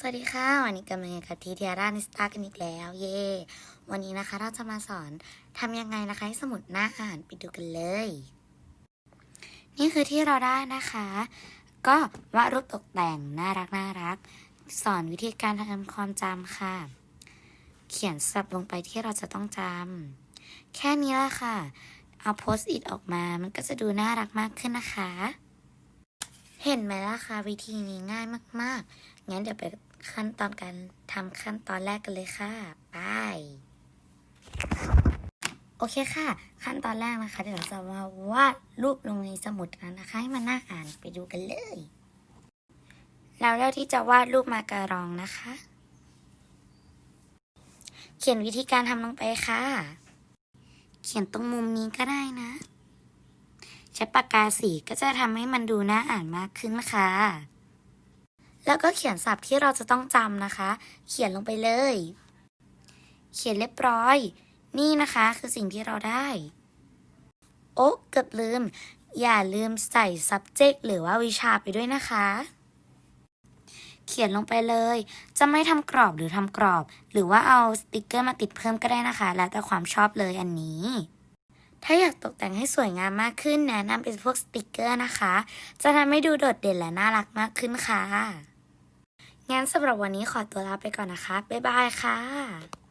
สวัสดีค่ะ วันนี้กำลังอยู่กับทีเทียร่านิสตากันอีกแล้ว เย่วันนี้นะคะเราจะมาสอนทำยังไงนะคะให้สมุดหน้าอ่านไปดูกันเลย นี่คือที่เราได้นะคะ ก็วาดรูปตกแต่งน่ารักน่ารัก สอนวิธีการทำความจำค่ะ เขียนสับลงไปที่เราจะต้องจำแค่นี้ละค่ะ เอาโพสต์อิทออกมามันก็จะดูน่ารักมากขึ้นนะคะ เห็นไหมล่ะคะวิธีนี้ง่ายมากๆ งั้นเดี๋ยวไปขั้นตอนการทำขั้นตอนแรกกันเลยค่ะไปโอเคค่ะ ขั้นตอนแรกนะคะ เดี๋ยวเราจะมาวาดรูปลงในสมุดกันนะคะ ให้มันน่าอ่านไปดูกันเลยเราเลือกที่จะวาดรูปมาการองนะคะ เขียนวิธีการทำลงไปค่ะ เขียนตรงมุมนี้ก็ได้นะ ใช้ปากกาสีก็จะทำให้มันดูน่าอ่านมากขึ้นค่ะ แล้วก็เขียนศัพท์ที่เราจะต้องจำนะคะ เขียนลงไปเลย เขียนเรียบร้อย นี่นะคะคือสิ่งที่เราได้ โอ๊ะเกือบลืม อย่าลืมใส่ subject หรือว่าวิชาไปด้วยนะคะ เขียนลงไปเลย จะไม่ทำกรอบหรือทำกรอบ หรือว่าเอาสติกเกอร์มาติดเพิ่มก็ได้นะคะ แล้วแต่ความชอบเลยอันนี้ ถ้าอยากตกแต่งให้สวยงามมากขึ้นแนะนำเป็นพวกสติกเกอร์นะคะ จะทำให้ดูโดดเด่นและน่ารักมากขึ้นค่ะ งั้นสำหรับวันนี้ขอตัวลาไปก่อนนะคะ บ๊ายบายค่ะ